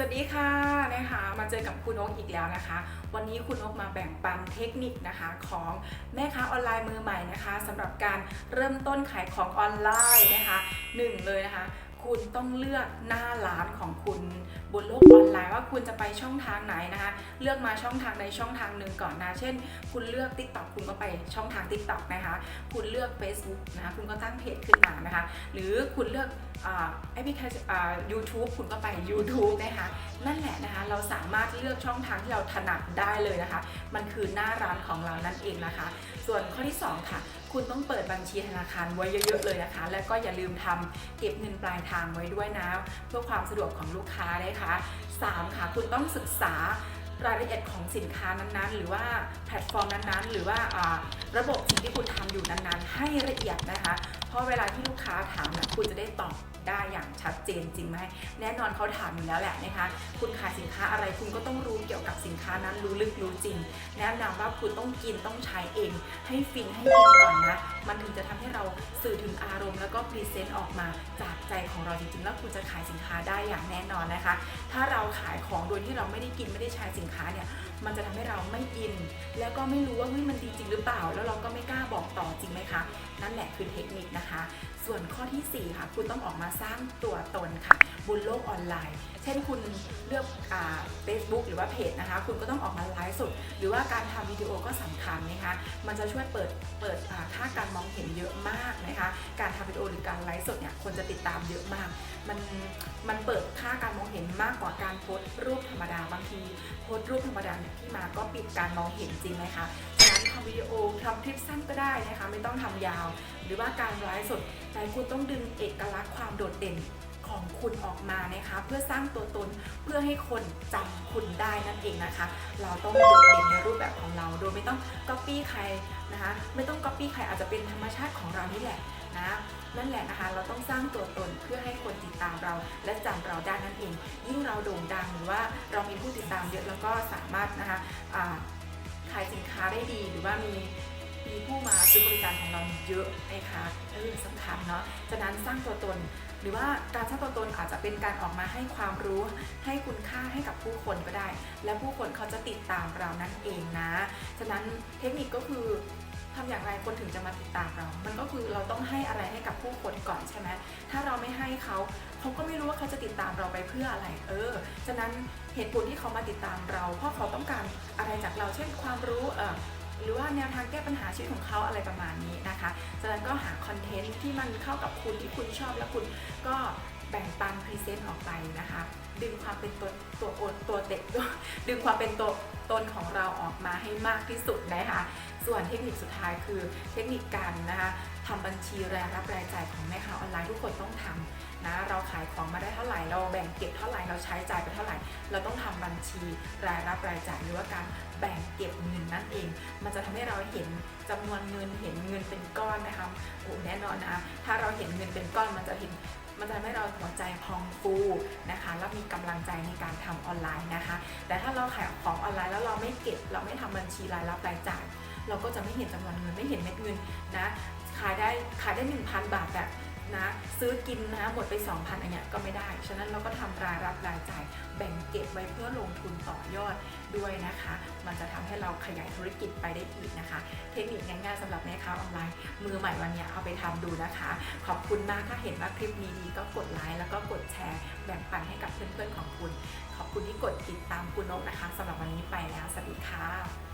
วัสดีค่ะนะคะมาเจอกับคุณนกอีกแล้วนะคะ วันนี้คุณนกมาแบ่งปันเทคนิคนะคะของแม่ค้าออนไลน์มือใหม่นะคะสำหรับการเริ่มต้นขายของออนไลน์นะคะหนึ่งเลยนะคะ คุณต้องเลือกหน้าร้านของคุณบนโลกออนไลน์ว่าคุณจะไปช่องทางไหนนะคะ เลือกมาช่องทางใดช่องทางหนึ่งก่อนนะ เช่น คุณเลือก TikTok คุณก็ไปช่องทาง TikTok นะคะ คุณเลือก Facebook นะคะคุณก็ตั้งเพจขึ้นมานะคะ หรือคุณเลือกแอปพลิเคชันยูทูบคุณก็ไป YouTube นะคะ นั่นแหละนะคะ เราสามารถเลือกช่องทางที่เราถนัดได้เลยนะคะ มันคือหน้าร้านของเรานั่นเองนะคะ ส่วนข้อที่ 2 ค่ะ คุณต้องเปิดบัญชีธนาคารไว้เยอะๆเลยนะคะ แล้วก็อย่าลืมทำเก็บเงินปลายทางไว้ด้วยนะ เพื่อความสะดวกของลูกค้าเลยคะ3 ค่ะ คุณต้องศึกษารายละเอียดของสินค้านั้นๆ หรือว่าแพลตฟอร์มนั้นๆ หรือว่าระบบสิ่งที่คุณท นั้นๆ ให้ละเอียดนะคะ เพราะเวลาที่ลูกค้าถามนะคุณจะได้ตอบได้อย่างชัดเจนจริงไหมแน่นอนเขาถามอยู่แล้วแหละนะคะ คุณขายสินค้าอะไรคุณก็ต้องรู้เกี่ยวกับสินค้านั้นรู้ลึกรู้จริง แนะนำว่าคุณต้องกินต้องใช้เอง ให้ฟินให้อินก่อนนะ มันถึงจะทำให้เราสื่อถึงอารมณ์ แล้วก็พรีเซนต์ออกมาจากใจของเราจริงๆ แล้วคุณจะขายสินค้าได้อย่างแน่นอนนะคะ ถ้าเราขายของโดยที่เราไม่ได้กินไม่ได้ใช้สินค้าเนี่ยมันจะทำให้เราไม่อิน แล้วก็ไม่รู้ว่าเฮ้ยมันดีจริงหรือเปล่า แล้วเราก็ไม่กล้าบอกต่อจริงไหมคะนั่นแหละคือเทคนิคนะคะ ส่วนข้อทีสี่4 ค่ะ คุณต้องออกมาสร้างตัวตนค่ะ บนโลกออนไลน์ เช่นคุณเลือกอ่า Facebook หรือว่าเพจนะคะ คุณก็ต้องออกมาไลฟ์สด หรือว่าการทำวิดีโอก็สำคัญนะคะ มันจะช่วยเปิดเปิดค่าการมองเห็นเยอะมากนะคะ การทำวิดีโอหรือการไลฟ์สดเนี่ยคนจะติดตามเยอะมาก มันมันเปิดค่าการมองเห็นมากกว่าการโพสต์รูปธรรมดาบางทีโพสต์รูปธรรมดาเนี่ยที่มาก็ปิดการมองเห็นจริงไหมคะฉะนั้นทำวิดีโอทำคลิปสั้นก็ได้นะคะ ไม่ต้องทำยาว หรือว่าการไลฟ์สดแต่คุณต้องดึงเอกลักษณ์ความโดดเด่น ของคุณออกมานะคะ เพื่อสร้างตัวตนเพื่อให้คนจำคุณได้นั่นเองนะคะ เราต้องโดดเด่นในรูปแบบของเรา โดยไม่ต้องก๊อปปี้ใครนะคะ ไม่ต้องก๊อปปี้ใครอาจจะเป็นธรรมชาติของเรานี่แหละนะนั่นแหละนะคะ เราต้องสร้างตัวตนเพื่อให้คนติดตามเรา และจำเราได้นั่นเอง ยิ่งเราโด่งดังหรือว่าเรามีผู้ติดตามเยอะแล้วก็สามารถนะคะขายสินค้าได้ดีหรือว่ามีมีผู้มาซื้อบริการของเราเยอะนะคะเออสำคัญเนาะฉะนั้นสร้างตัวตน หรือว่าการสร้างตัวตนอาจจะเป็นการออกมาให้ความรู้ให้คุณค่าให้กับผู้คนก็ได้ และผู้คนเขาจะติดตามเรานั่นเองนะ ฉะนั้นเทคนิคก็คือทำอย่างไรคนถึงจะมาติดตามเรา มันก็คือเราต้องให้อะไรให้กับผู้คนก่อนใช่ไหมถ้าเราไม่ให้เขาเขาก็ไม่รู้ว่าเขาจะติดตามเราไปเพื่ออะไร เออ ฉะนั้นเหตุผลที่เขามาติดตามเรา เพราะเขาต้องการอะไรจากเรา เช่นความรู้ เออ หรือว่าแนวทางแก้ปัญหาชีวิตของเขาอะไรประมาณนี้นะคะฉะนั้นก็หาคอนเทนต์ที่มันเข้ากับคุณที่คุณชอบและคุณก็แบ่งปันพรีเซนต์ออกไปนะคะ ดึงความเป็นตัวตัวโอนตัวเด็กดึงความเป็นตัวตนของเราออกมาให้มากที่สุดนะคะ ส่วนเทคนิคสุดท้ายคือเทคนิคการนะคะทำบัญชีรายรับรายจ่ายของแม่ค้าออนไลน์ทุกคนต้องทำนะเรา ของมาได้เท่าไหร่ เราแบ่งเก็บเท่าไหร่ เราใช้จ่ายไปเท่าไหร่ เราต้องทำบัญชีรายรับรายจ่ายหรือว่าการแบ่งเก็บเงินนั่นเอง มันจะทำให้เราเห็นจำนวนเงินเห็นเงินเป็นก้อนนะคะโอ้แน่นอนนะถ้าเราเห็นเงินเป็นก้อนมันจะเห็นมันจะทำให้เราหัวใจพองฟูนะคะแล้วมีกำลังใจในการทำออนไลน์นะคะ แต่ถ้าเราขายของออนไลน์แล้วเราไม่เก็บ เราไม่ทำบัญชีรายรับรายจ่าย เราก็จะไม่เห็นจำนวนเงินไม่เห็นเม็ดเงินนะขายได้ขายได้ 1,000 บาทแบบ นะซื้อกินนะหมดไป 2,000อันเนี้ยก็ไม่ได้ ฉะนั้นเราก็ทำรายรับรายจ่ายแบ่งเก็บไว้เพื่อลงทุนต่อยอดด้วยนะคะ มันจะทำให้เราขยายธุรกิจไปได้อีกนะคะ เทคนิคง่ายๆสำหรับแม่ค้าออนไลน์ มือใหม่วันนี้เอาไปทำดูนะคะ ขอบคุณมากถ้าเห็นว่าคลิปนี้ดีก็กดไลค์แล้วก็กดแชร์ แบ่งปันให้กับเพื่อนๆของคุณ ขอบคุณที่กดติดตามคุณนกนะคะสำหรับวันนี้ไปแล้วสวัสดีค่ะ